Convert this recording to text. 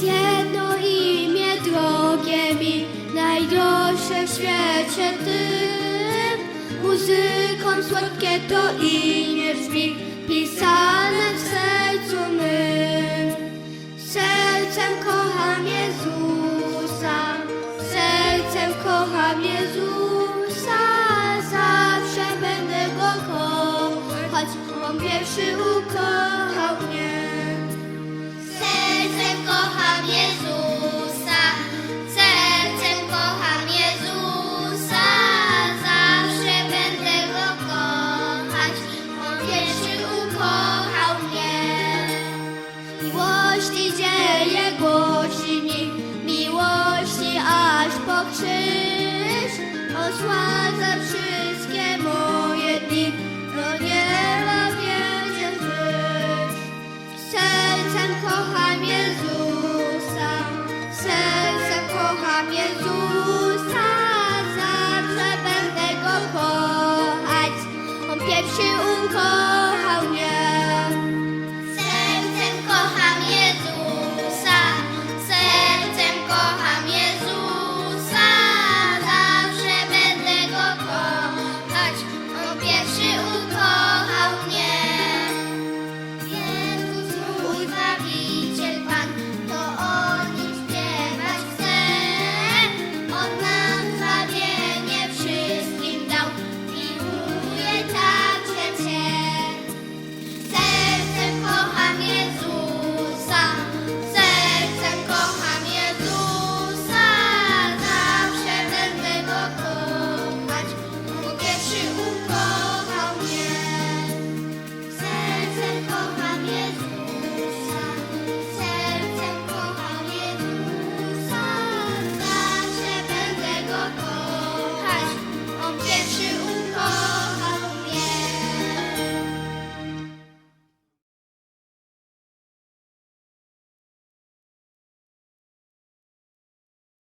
Jedno imię drogie mi, najdroższe w świecie tym. Muzyką słodkie to imię brzmi, pisane w sercu mym. Sercem kocham Jezusa, sercem kocham Jezusa. Zawsze będę Go kochać, On pierwszy ukochał mnie. osładza wszystkie moje dni, no nie mam wiedzieć żyć. Sercem kocham Jezusa, sercem kocham Jezusa, zawsze będę Go kochać. On pierwszy ukochał mnie.